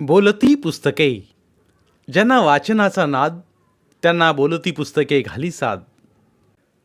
बोलती पुस्तके. ज्यांना वाचनाचा नाद त्यांना बोलती पुस्तके घाली साद.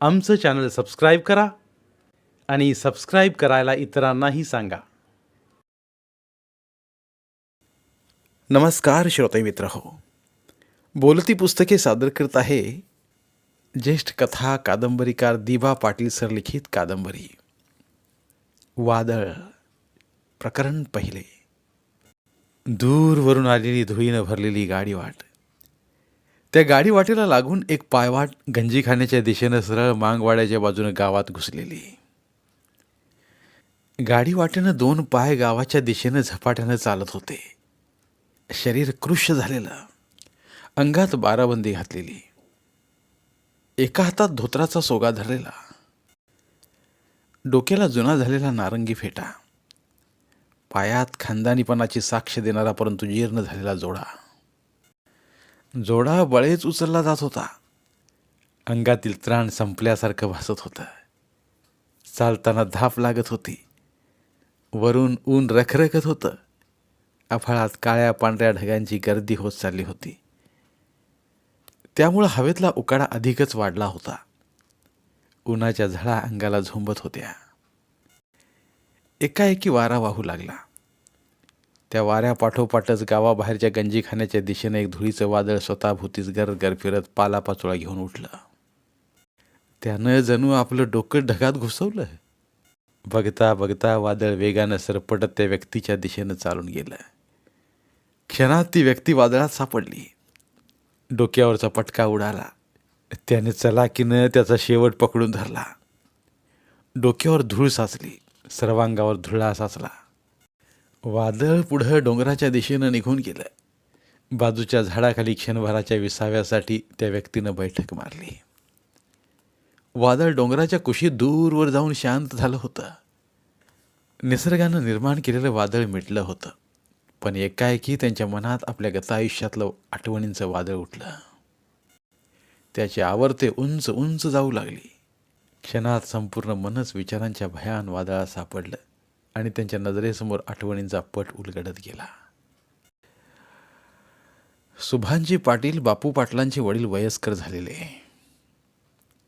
आमचं चॅनल सबस्क्राईब करा आणि सबस्क्राईब करायला इतरांनाही सांगा. नमस्कार श्रोते मित्र हो. बोलती पुस्तके सादर करत आहे ज्येष्ठ कथा कादंबरीकार दिभा पाटील सर लिखित कादंबरी. वादळ प्रकरण पहिले. दूरवरून आलेली धुळीनं भरलेली गाडी वाट. त्या गाडी वाटेला लागून एक पायवाट गंजीखान्याच्या दिशेनं सरळ मांगवाड्याच्या बाजूनं गावात घुसलेली. गाडी वाटेनं दोन पाय गावाच्या दिशेनं झपाट्यानं चालत होते. शरीर कृश झालेलं. अंगात बाराबंदी घातलेली. एका हातात धोत्राचा सोगा धरलेला. डोक्याला जुना झालेला नारंगी फेटा. पायात खानदानीपणाची साक्ष देणारा परंतु जीर्ण झालेला जोडा. जोडा बळेच उचलला जात होता. अंगातील त्राण संपल्यासारखं भासत होतं. चालताना धाप लागत होती. वरून ऊन रखरखत होतं. अफाळात काळ्या पांढऱ्या ढगांची गर्दी होत चालली होती. त्यामुळं हवेतला उकाडा अधिकच वाढला होता. उन्हाच्या झळा अंगाला झोंबत होत्या. एकाएकी वारा वाहू लागला. त्या वाऱ्यापाठोपाठच गावाबाहेरच्या गंजीखान्याच्या दिशेने एक धुळीचं वादळ स्वतःभोवतीच गरगर फिरत पालापाचोळा घेऊन उठलं. त्यानं जणू आपलं डोकं ढगात घुसवलं. बघता बघता वादळ वेगानं सरपटत त्या व्यक्तीच्या दिशेनं चालून गेलं. क्षणात ती व्यक्ती वादळात सापडली. डोक्यावरचा पटका उडाला. त्याने चलाकीनं त्याचा शेवट पकडून धरला. डोक्यावर धूळ साचली. सर्वांगावर धुळा साचला. वादळ पुढं डोंगराच्या दिशेनं निघून गेलं. बाजूच्या झाडाखाली क्षणभराच्या विसाव्यासाठी त्या व्यक्तीनं बैठक मारली. वादळ डोंगराच्या कुशीत दूरवर जाऊन शांत झालं होतं. निसर्गानं निर्माण केलेलं वादळ मिटलं होतं. पण एकाएकी त्यांच्या मनात आपल्या गतायुष्यातलं आठवणींचं वादळ उठलं. त्याची आवर्ते उंच उंच जाऊ लागली. क्षणात संपूर्ण मनच विचारांच्या भयान वादळात सापडलं. आणि त्यांच्या नजरेसमोर आठवणींचा पट उलगडत गेला. सुभानजी पाटील बापू पाटलांचे वडील वयस्कर झालेले.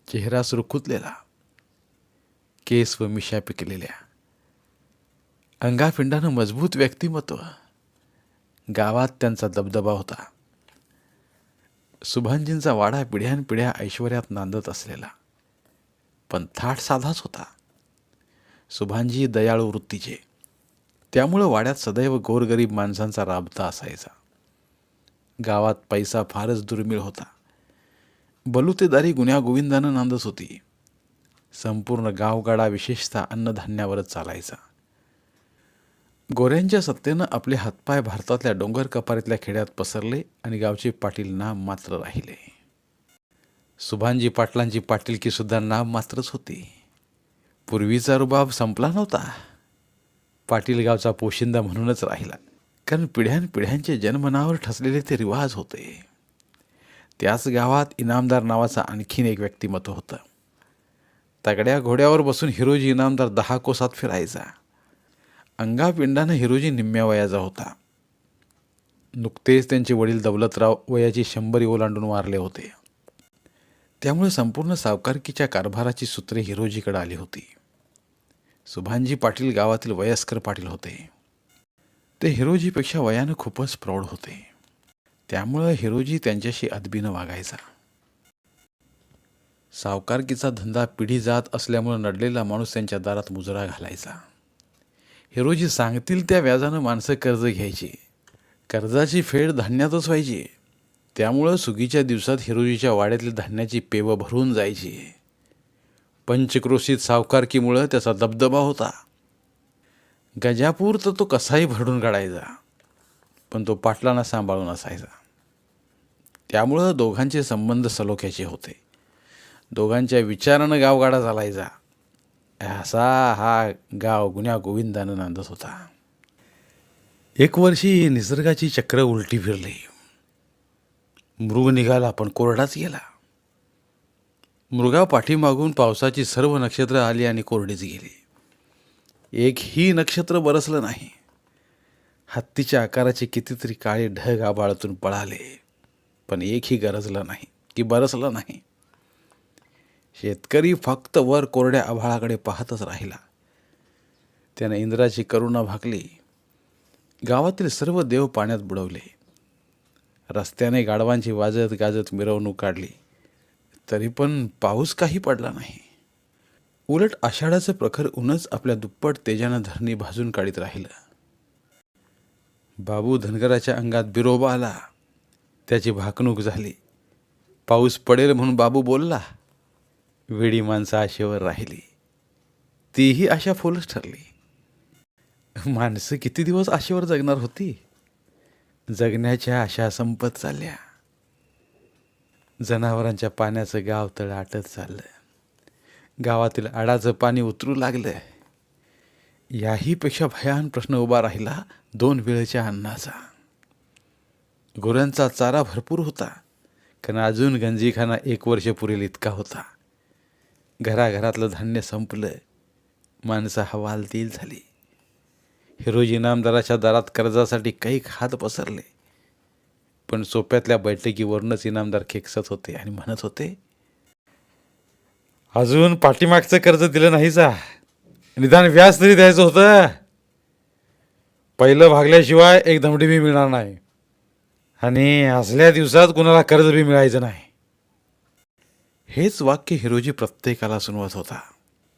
चेहरा सुरखुतलेला. केस व मिशा पिकलेल्या. अंगापिंडानं मजबूत व्यक्तिमत्व. गावात त्यांचा दबदबा होता. सुभानजींचा वाडा पिढ्यानपिढ्या ऐश्वर्यात नांदत असलेला. पण थाट साधाच होता. सुभानजी दयाळू वृत्तीचे. त्यामुळं वाड्यात सदैव गोरगरीब माणसांचा राबता असायचा. गावात पैसा फारच दुर्मिळ होता. बलुतेदारी गुण्यागोविंदानं नांदत होती. संपूर्ण गावगाडा विशेषतः अन्नधान्यावरच चालायचा. गोऱ्यांच्या सत्तेनं आपले हातपाय भारतातल्या डोंगर कपारीतल्या खेड्यात पसरले आणि गावचे पाटील नाम मात्र राहिले. सुभानजी पाटलांची पाटीलकीसुद्धा नाम मात्रच होती. पूर्वीचा रुबाब संपला नव्हता. पाटील गावचा पोशिंदा म्हणूनच राहिला. कारण पिढ्यानपिढ्यांचे जन्मनावर ठसलेले ते रिवाज होते. त्याच गावात इनामदार नावाचा आणखीन एक व्यक्तिमत्व होतं. तगड्या घोड्यावर बसून हिरोजी इनामदार दहा कोसात फिरायचा. अंगापिंडानं हिरोजी निम्म्या वयाचा होता. नुकतेच त्यांचे वडील दौलतराव वयाची शंभरी ओलांडून वारले होते. त्यामुळे संपूर्ण सावकारकीच्या कारभाराची सूत्रे हिरोजीकडे आली होती. सुभानजी पाटील गावातील वयस्कर पाटील होते. ते हिरोजीपेक्षा वयानं खूपच प्रौढ होते. त्यामुळं हिरोजी त्यांच्याशी अदबीनं वागायचा. सावकारकीचा धंदा पिढी जात असल्यामुळं नडलेला माणूस त्यांच्या दारात मुजरा घालायचा. हिरोजी सांगतील त्या व्याजानं माणसं कर्ज घ्यायची. कर्जाची फेड धान्यातच व्हायची. त्यामुळं सुगीच्या दिवसात हिरोजीच्या वाड्यातली धान्याची पेवं भरून जायची. पंचक्रोशीत सावकारकीमुळं त्याचा दबदबा होता. गजापूर तर तो कसाही भरडून काढायचा पण तो पाटलांना सांभाळून असायचा. त्यामुळं दोघांचे संबंध सलोख्याचे होते. दोघांच्या विचारानं गावगाडा चालायचा. असा हा गाव गुन्ह्या गोविंदानं नांदत होता. एक वर्षी निसर्गाची चक्र उलटी फिरली. मृग निघाला पण कोरडाच गेला. मृगा पाठीमागून पावसाची सर्व नक्षत्र आली आणि कोरडीच गेली. एकही नक्षत्र बरसलं नाही. हत्तीच्या आकाराचे कितीतरी काळे ढग आबाळातून पळाले पण एकही गरजलं नाही की बरसलं नाही. शेतकरी फक्त वर कोरड्या आभाळाकडे पाहतच राहिला. त्याने इंद्राची करुणा भाकली. गावातील सर्व देव पाण्यात बुडवले. रस्त्याने गाढवांची वाजत गाजत मिरवणूक काढली. तरी पण पाऊस काही पडला नाही. उलट आषाढाचं प्रखर ऊनच आपल्या दुप्पट तेजानं धरणी भाजून काढीत राहिलं. बाबू धनगराच्या अंगात बिरोबा आला. त्याची भाकणूक झाली. पाऊस पडेल म्हणून बाबू बोलला. वेडी माणसं आशेवर राहिली. तीही आशा फुलच ठरली. माणसं किती दिवस आशेवर जगणार होती? जगण्याच्या आशा संपत चालल्या. जनावरांच्या पाण्याचं गाव तळ आटत चाललं गावातील आडाचं पाणी उतरू लागलं याहीपेक्षा भयान प्रश्न उभा राहिला दोन वेळेच्या अन्नाचा. गुरांचा चारा भरपूर होता कारण अजून गंजीखाना एक वर्ष पुरेल इतका होता. घराघरातलं धान्य संपलं माणसं हवालदिल झाली. हिरोजी इनामदाराच्या दारात कर्जासाठी काही हात पसरले. पण सोप्यातल्या बैठकीवरूनच इनामदार खेकसत होते आणि म्हणत होते अजून पाठीमागचं कर्ज दिलं नाही जा निदान व्याज तरी द्यायचं होतं. पहिलं भागल्याशिवाय एक धमडी बी मिळणार नाही. आणि असल्या दिवसात कुणाला कर्ज बी मिळायचं नाही. हेच वाक्य हिरोजी प्रत्येकाला सुनवत होता.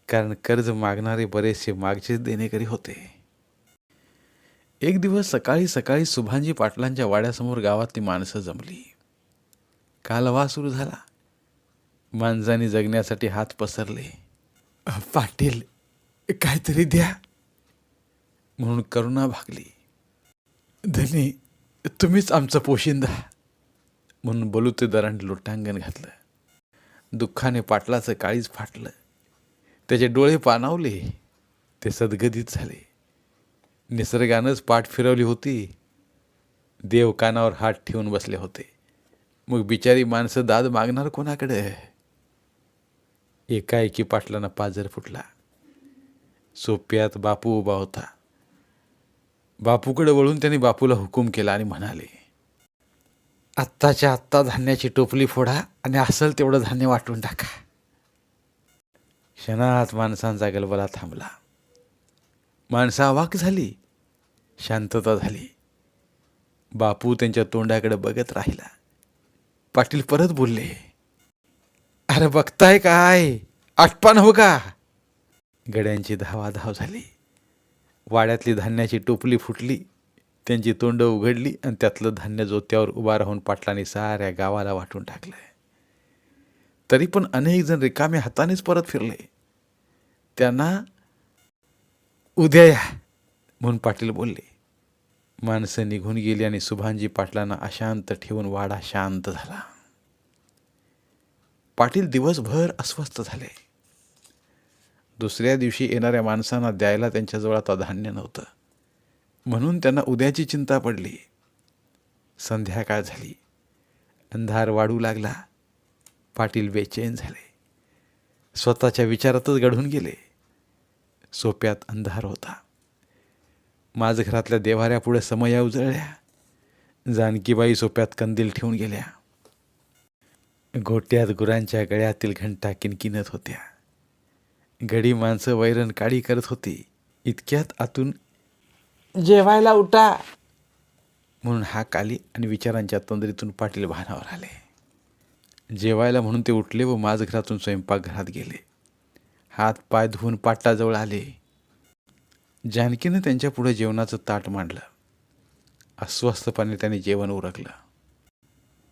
कारण कर्ज मागणारे बरेचसे मागचेच देणेकरी होते. एक दिवस सकाळी सकाळी सुभानजी पाटलांच्या वाड्यासमोर गावातली माणसं जमली. कालवा सुरू झाला. माणसाने जगण्यासाठी हात पसरले. पाटील काहीतरी द्या. म्हणून करुणा भागली. धनी तुम्हीच आमचं पोशिंदा. म्हणून बोलूते दरांनी लोटांगण घातलं. दुःखाने पाटलाचं काळीच फाटलं. त्याचे डोळे पाणावले. ते सदगदित झाले. निसर्गानंच पाठ फिरवली होती. देव कानावर हात ठेवून बसले होते. मग बिचारी माणसं दाद मागणार कोणाकडे? एकाएकी पाटलांना पाजर फुटला. सोप्यात बापू उभा होता. बापूकडे वळून त्यांनी बापूला हुकूम केला आणि म्हणाले आत्ताच्या आत्ता धान्याची टोपली फोडा आणि असल तेवढं धान्य वाटून टाका. क्षणात माणसांचा गलबला थांबला. माणसा अवाक झाली शांतता झाली. बापू त्यांच्या तोंडाकडे बघत राहिला. पाटील परत बोलले अरे बघताय काय? आटपान हो का? गड्यांची धावाधाव झाली. वाड्यातली धान्याची टोपली फुटली त्यांची तोंड उघडली आणि त्यातलं धान्य जोत्यावर उभा राहून पाटलांनी साऱ्या गावाला वाटून टाकलं तरी पण अनेक जण रिकाम्या हातानेच परत फिरले. त्यांना उद्या या म्हणून पाटील बोलले. माणसं निघून गेली आणि सुभानजी पाटलांना अशांत ठेवून वाडा शांत झाला. पाटील दिवसभर अस्वस्थ झाले. दुसऱ्या दिवशी येणाऱ्या माणसांना द्यायला त्यांच्याजवळ आता धान्य नव्हतं. म्हणून त्यांना उद्याची चिंता पडली. संध्याकाळ झाली. अंधार वाढू लागला. पाटील बेचैन झाले. स्वतःच्या विचारातच घडून गेले. सोप्यात अंधार होता. माझ घरातल्या देवाऱ्यापुढे समया उजळल्या. जानकीबाई सोप्यात कंदील ठेवून गेल्या. गोट्यात गुरांच्या गळ्यातील घंटा किनकिनत होत्या. गडी माणसं वैरण काळी करत होती. इतक्यात आतून जेवायला उठा. म्हणून हाक आली आणि विचारांच्या तंद्रीतून पाटील भानावर आले. जेवायला म्हणून ते उठले व माझ घरातून स्वयंपाकघरात गेले. हात पाय धुवून पाटाजवळ आले. जानकीनं त्यांच्या पुढे जेवणाचं ताट मांडलं. अस्वस्थपणे त्याने जेवण उरकलं.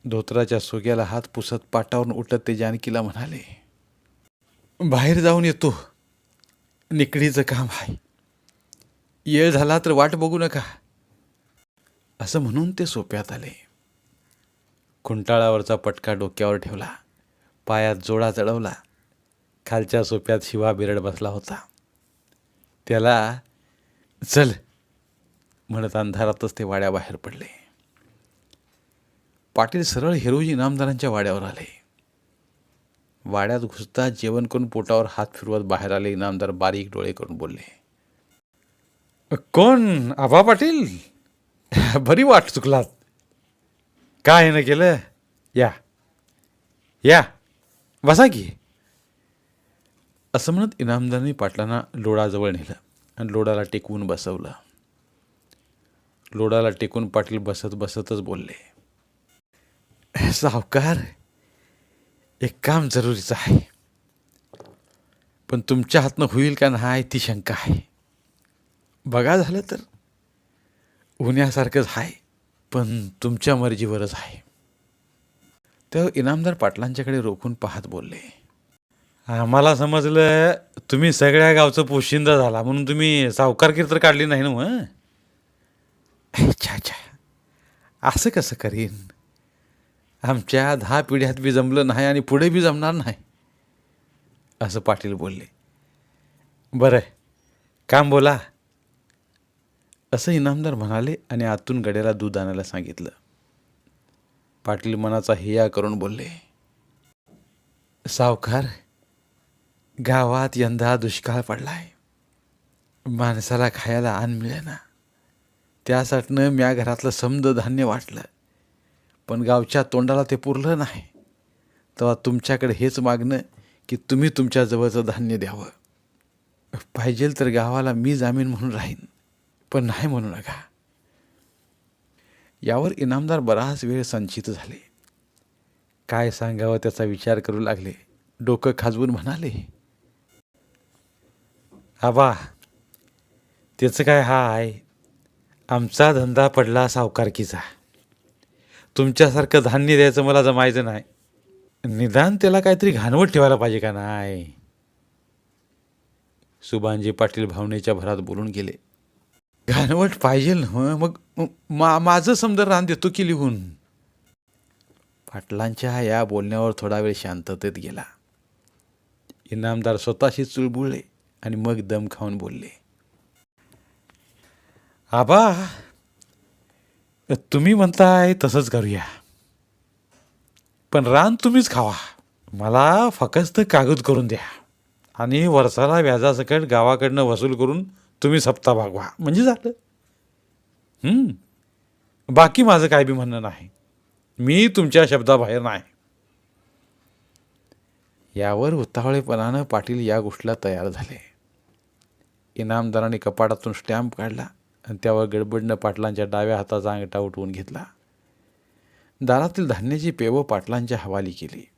धोत्राच्या सोग्याला हात पुसत पाटावरून उठत ते जानकीला म्हणाले बाहेर जाऊन येतो निकडीचं काम आहे. येळ झाला तर वाट बघू नका. असं म्हणून ते सोप्यात आले. खुंटाळावरचा पटका डोक्यावर ठेवला. पायात जोडा चढवला. खालच्या सोप्यात शिवा बिरड बसला होता. त्याला चल म्हणत अंधारातच ते वाड्याबाहेर पडले. पाटील सरळ हिरोजी इनामदारांच्या वाड्यावर आले. वाड्यात घुसता जेवण करून पोटावर हात फिरवत बाहेर आले इनामदार बारीक डोळे करून बोलले कोण? आबा पाटील? बरी वाट चुकलात. काय ना केलं? या. या. बसा की. असं म्हणत इनामदारांनी पाटलांना लोडाजवळ नेलं आणि लोडाला टेकवून बसवलं. लोडाला टेकून पाटील बसत बसतच बोलले सावकार एक काम जरुरीचं आहे. पण तुमच्या हातनं होईल का नाही ती शंका आहे. बघा झालं तर. होण्यासारखंच आहे पण तुमच्या मर्जीवरच आहे. तेव्हा इनामदार पाटलांच्याकडे रोखून पाहत बोलले आम्हाला समजलं तुम्ही सगळ्या गावचं पोशिंदा झाला म्हणून तुम्ही सावकारकीर तर काढली नाही ना हो, मग अच्छा अच्छा असं कसं करीन? आमच्या दहा पिढ्यात बी जमलं नाही आणि पुढे बी जमणार नाही असं पाटील बोलले. बरं काम बोला. असं इनामदार म्हणाले आणि आतून गड्याला दूध आणायला सांगितलं. पाटील मनाचा हिया करून बोलले सावकार गावात यंदा दुष्काळ पडलाय. माणसाला खायला अन्न मिळेना. त्यासाठीनं म्या घरातलं समद धान्य वाटलं. पण गावच्या तोंडाला ते पुरलं नाही. तेव्हा तुमच्याकडे हेच मागणं की तुम्ही तुमच्या जवळचं धान्य द्यावं. पाहिजेल तर गावाला मी जामीन म्हणून राहीन पण नाही म्हणू नका. यावर इनामदार बराच वेळ संचित झाले. काय सांगावं त्याचा विचार करू लागले. डोकं खाजवून म्हणाले. आबा त्याचं काय हा आहे? आमचा धंदा पडला सावकारकीचा. तुमच्यासारखं धान्य द्यायचं मला जमायचं नाही. निदान त्याला काहीतरी घाणवट ठेवायला पाहिजे का नाही? सुभानजी पाटील भावनेच्या भरात बोलून गेले. घाणवट पाहिजे ना मग मग मा माझं समजा रान देतो की लिहून? पाटलांच्या या बोलण्यावर थोडा वेळ शांततेत गेला. इनामदार स्वतःशी चुळबुळले. आणि मग दम खाऊन बोलले. आबा तुम्ही म्हणताय तसंच करूया. पण रान तुम्हीच खावा. मला फकस्त कागद करून द्या. आणि वर्षाला व्याजासकट गावाकडनं वसूल करून तुम्ही सप्ता भागवा. म्हणजे झालं. बाकी माझं काय बी म्हणणं नाही. मी तुमच्या शब्दाबाहेर नाही. यावर उतावळेपणानं पाटील या गोष्टीला तयार झाले. इनामदाराने कपाटातून स्टॅम्प काढला आणि त्यावर गडबडनं पाटलांच्या डाव्या हाताचा अंगठा उठवून घेतला. दारातील धान्याची पेवं पाटलांच्या हवाली केली.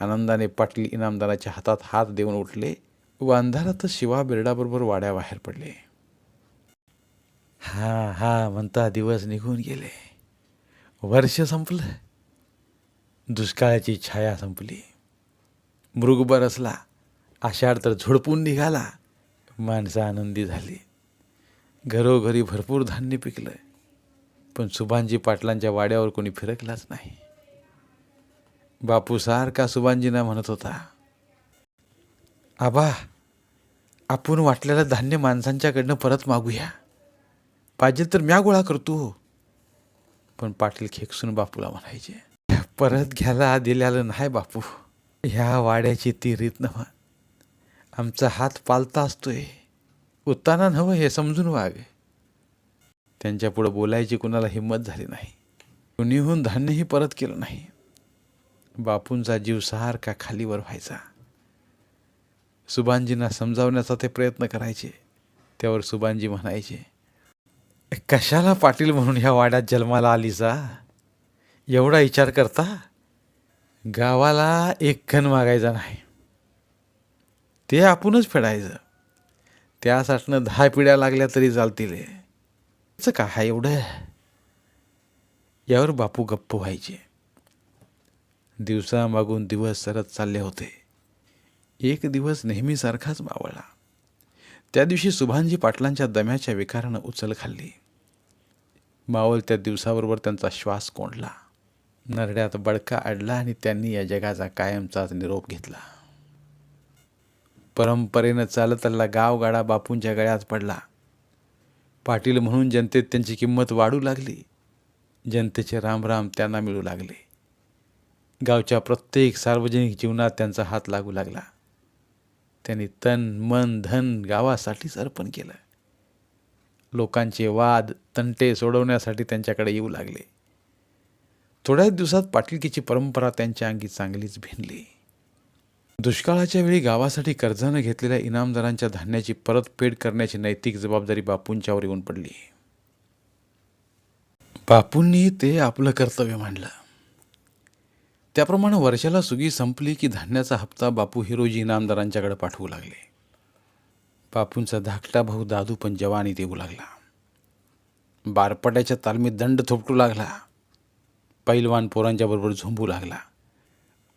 आनंदाने पाटील इनामदाराच्या हातात हात देऊन उठले व अंधारातच शिवा बिरडाबरोबर वाड्याबाहेर पडले. हा हा म्हणता दिवस निघून गेले. वर्ष संपलं. दुष्काळाची छाया संपली. मृग बरसला आषाढ तर झोडपून निघाला. माणसं आनंदी झाली. घरोघरी भरपूर धान्य पिकलं पण सुभानजी पाटलांच्या वाड्यावर कोणी फिरकलाच नाही. बापू सारखा सुभानजींना म्हणत होता आबा आपण वाटलेलं धान्य माणसांच्याकडनं परत मागूया. पाहिजे तर म्या गोळा करतो. पण पाटील खेकसून बापूला म्हणायचे परत घ्यायला दिल्याला नाही बापू. ह्या वाड्याची ती रीत नव्ह आमचा हात पालता असतोय. उत्ताना नवं हे समजून वाग त्यांच्या पुढं बोलायची कुणाला हिंमत झाली नाही. कुणीहून धान्यही परत केलं नाही. बापूंचा जीव सारखा खालीवर व्हायचा. सुभानजींना समजावण्याचा ते प्रयत्न करायचे. त्यावर सुभानजी म्हणायचे कशाला पाटील म्हणून ह्या वाड्यात जन्माला आलीचा एवढा विचार करता? गावाला एक खण मागायचा नाही. ते आपणच फेडायचं. त्यासाठनं दहा पिढ्या लागल्या तरी चालतील त्याचं काय एवढं यावर बापू गप्प व्हायचे. दिवसामागून दिवस सरत चालले होते. एक दिवस नेहमीसारखाच मावळला. त्या दिवशी सुभानजी पाटलांच्या दम्याच्या विकारानं उचल खाल्ली. मावळ त्या दिवसाबरोबर त्यांचा श्वास कोंडला. नरड्यात बडका अडला आणि त्यांनी या जगाचा कायमचाच निरोप घेतला. परंपरेनं चालत आलेला गावगाडा बापूंच्या गळ्यात पडला. पाटील म्हणून जनतेत त्यांची किंमत वाढू लागली. जनतेचे रामराम त्यांना मिळू लागले. गावच्या प्रत्येक सार्वजनिक जीवनात त्यांचा हात लागू लागला. त्यांनी तन मन धन गावासाठीच अर्पण केलं. लोकांचे वाद तंटे सोडवण्यासाठी त्यांच्याकडे येऊ लागले. थोड्याच दिवसात पाटीलकीची परंपरा त्यांच्या अंगी चांगलीच भिनली. दुष्काळाच्या वेळी गावासाठी कर्जानं घेतलेल्या इनामदारांच्या धान्याची परतफेड करण्याची नैतिक जबाबदारी बापूंच्यावर येऊन पडली. बापूंनी ते आपलं कर्तव्य मांडलं. त्याप्रमाणे वर्षाला सुगी संपली की धान्याचा हप्ता बापू हिरोजी इनामदारांच्याकडे पाठवू लागले. बापूंचा धाकटा भाऊ दादू पण जवानी देऊ लागला. बारपट्याच्या तालमीत दंड थोपटू लागला. पैलवान पोरांच्याबरोबर झोंबू लागला.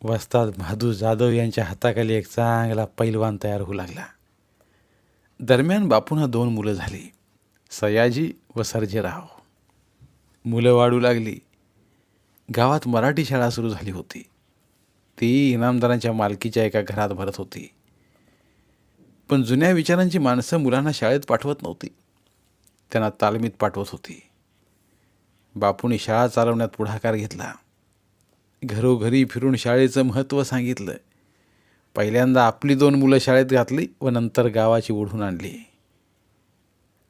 वस्ताद बहादूर जाधव यांच्या हाताखाली एक चांगला पैलवान तयार होऊ लागला. दरम्यान बापूंना दोन मुलं झाली सयाजी व सर्जेराव. मुलं वाढू लागली. गावात मराठी शाळा सुरू झाली होती. ती इनामदारांच्या मालकीच्या एका घरात भरत होती. पण जुन्या विचारांची माणसं मुलांना शाळेत पाठवत नव्हती. त्यांना तालमीत पाठवत होती. बापूंनी शाळा चालवण्यात पुढाकार घेतला. घरोघरी फिरून शाळेचं महत्त्व सांगितलं. पहिल्यांदा आपली दोन मुलं शाळेत घातली व नंतर गावाची ओढून आणली.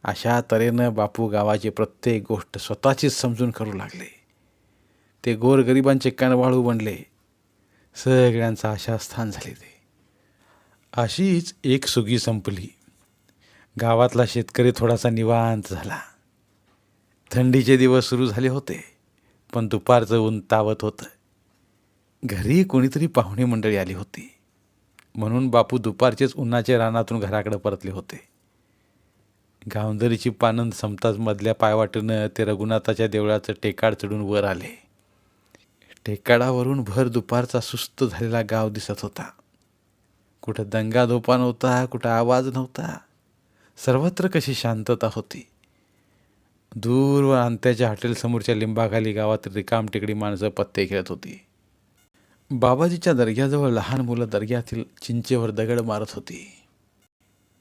अशा तऱ्हेनं बापू गावाची प्रत्येक गोष्ट स्वतःचीच समजून करू लागले. ते गोरगरिबांचे कणवाळू बनले. सगळ्यांचं आशास्थान झाले ते. अशीच एक सुगी संपली. गावातला शेतकरी थोडासा निवांत झाला. थंडीचे दिवस सुरू झाले होते पण दुपारचं ऊन तावत होतं. घरी कोणीतरी पाहुणे मंडळी आली होती. म्हणून बापू दुपारचेच उन्हाच्या रानातून घराकडे परतले होते. गावंदरीची पानंद संपताच मधल्या पायवाटेनं ते रघुनाथाच्या देवळाचं टेकाड चढून वर आले. टेकाडावरून भर दुपारचा सुस्त झालेला गाव दिसत होता. कुठं दंगा धोपा नव्हता कुठं आवाज नव्हता. सर्वत्र कशी शांतता होती. दूर व अंत्याच्या हॉटेलसमोरच्या लिंबाखाली गावात रिकाम टेकडी माणसं पत्ते खेळत होती. बाबाजीच्या दर्ग्याजवळ लहान मुलं दर्ग्यातील चिंचेवर दगड मारत होती.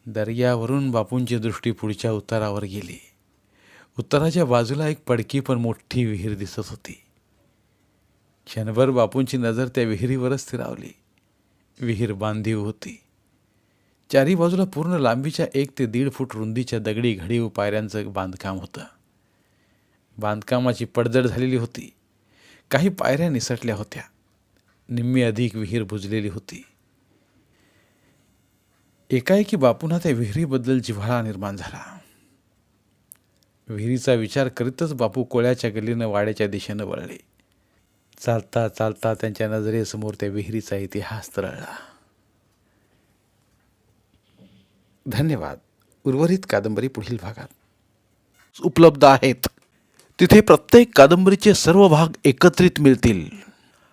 दर्ग्यावरून बापूंची दृष्टी पुढच्या उतारावर गेली. उत्तराच्या बाजूला एक पडकी पण मोठी विहीर दिसत होती. क्षणभर बापूंची नजर त्या विहिरीवरच स्थिरावली. विहीर बांधीव होती. चारी बाजूला पूर्ण लांबीच्या एक ते दीड फूट रुंदीच्या दगडी घडीव पायऱ्यांचं बांधकाम होतं. बांधकामाची पडझड झालेली होती. काही पायऱ्या निसटल्या होत्या. निम्मी अधिक विहीर बुजलेली होती. एकाएकी बापूंना त्या विहिरीबद्दल जिव्हाळा निर्माण झाला. विहिरीचा विचार करीतच बापू कोळ्याच्या गल्लीनं वाड्याच्या दिशेनं वळले. चालता चालता त्यांच्या नजरेसमोर त्या विहिरीचा इतिहास तरळला. धन्यवाद. उर्वरित कादंबरी पुढील भागात. उपलब्ध आहेत. तिथे प्रत्येक कादंबरीचे सर्व भाग एकत्रित मिळतील.